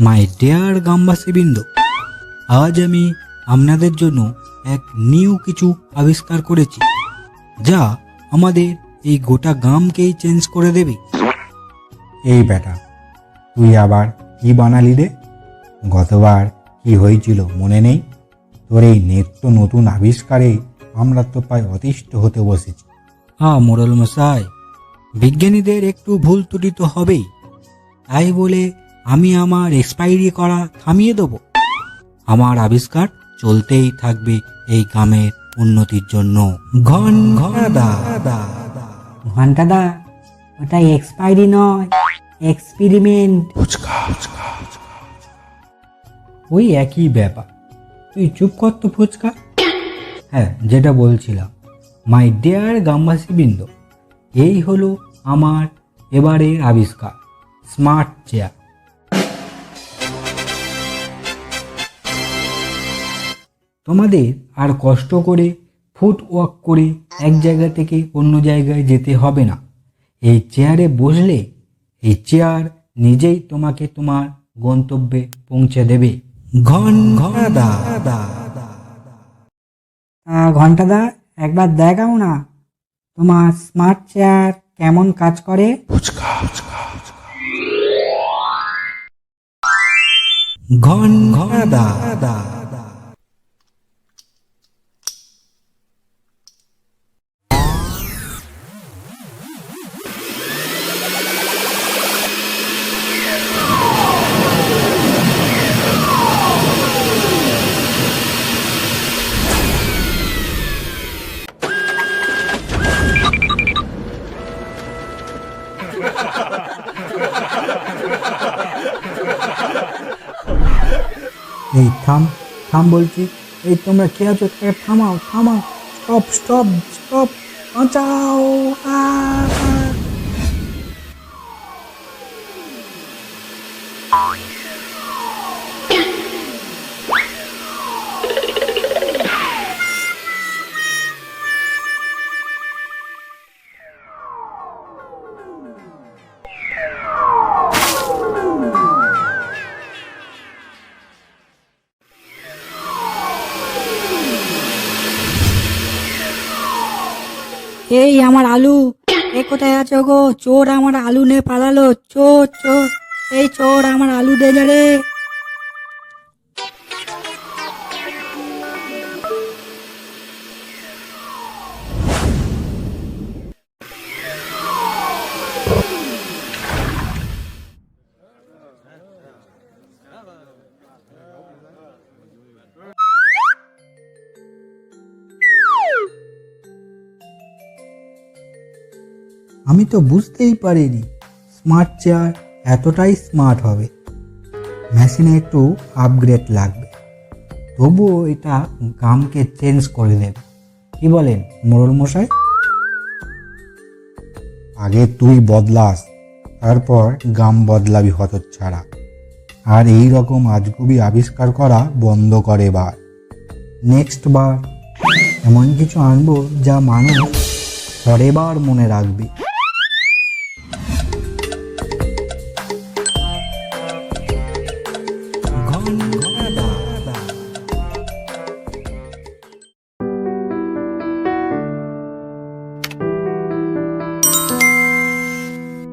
My dear গ্রামবাসীবৃন্দ আজ আমি আপনাদের জন্য এক নিউ কিছু আবিষ্কার করেছি যা আমাদের এই গোটা গ্রামকেই চেঞ্জ করে দেবে। এই বেটা তুই আবার কি বানালি রে? গতবার কি হয়েছিল মনে নেই? তোর এই নিত্য নতুন আবিষ্কারে আমরা তো প্রায় অতিষ্ঠ হতে বসেছি। আ মোড়ল মশাই বিজ্ঞানীদের একটু ভুল ত্রুটি তো হবেই। তাই বলে আমি আমার এক্সপায়ারি করা থামিয়ে দেব। আমার আবিষ্কার চলতেই থাকবে এই গ্রামের উন্নতির জন্য। ঘন ঘনাদা ঘন্টাদা ওটা এক্সপায়ারি নয় এক্সপেরিমেন্ট ওই একই ব্যাপার। তুই চুপ কর তো ফুচকা। হ্যাঁ যেটা বলছিলাম মাই ডেয়ার গ্রামবাসীবৃন্দ এই হলো আমার এবারের আবিষ্কার স্মার্ট চেয়ার তোমাদের আর কষ্ট করে ফুট ওয়াক করে এক জায়গা থেকে অন্য জায়গায় যেতে হবে না। এই চেয়ারে বসলে এই চেয়ার নিজেই তোমাকে তোমার গন্তব্যে পৌঁছে দেবে। ঘন ঘনাদা তা ঘন্টাদা একবার দেখাও না তোমার স্মার্ট চেয়ার কেমন কাজ করে। ঘন ঘনাদা এই থাম থাম বলছি এই তোমরা কে আছো? থামাও থামাও। স্টপ স্টপ স্টপ বাঁচাও আ, এই আমার আলু। এ কোথায় আছো গো? চোর আমার আলু নে পালালো। চোর চোর। এই চোর আমার আলু দে রে। আমি তো বুঝতেই পারিনি। স্মার্ট চেয়ার এতটাই স্মার্ট হবে। মেশিনে একটু আপগ্রেড লাগবে। তবুও এটা গামকে চেঞ্জ করে দেবে। কি বলেন মোড়ল মশাই? আগে তুই বদলাস তারপর গাম বদলাবি হতচ্ছাড়া। আর এই রকম আজগুবি আবিষ্কার করা বন্ধ করে বার নেক্সট বার এমন কিছু আনব যা মানুষ পরেবার মনে রাখবে।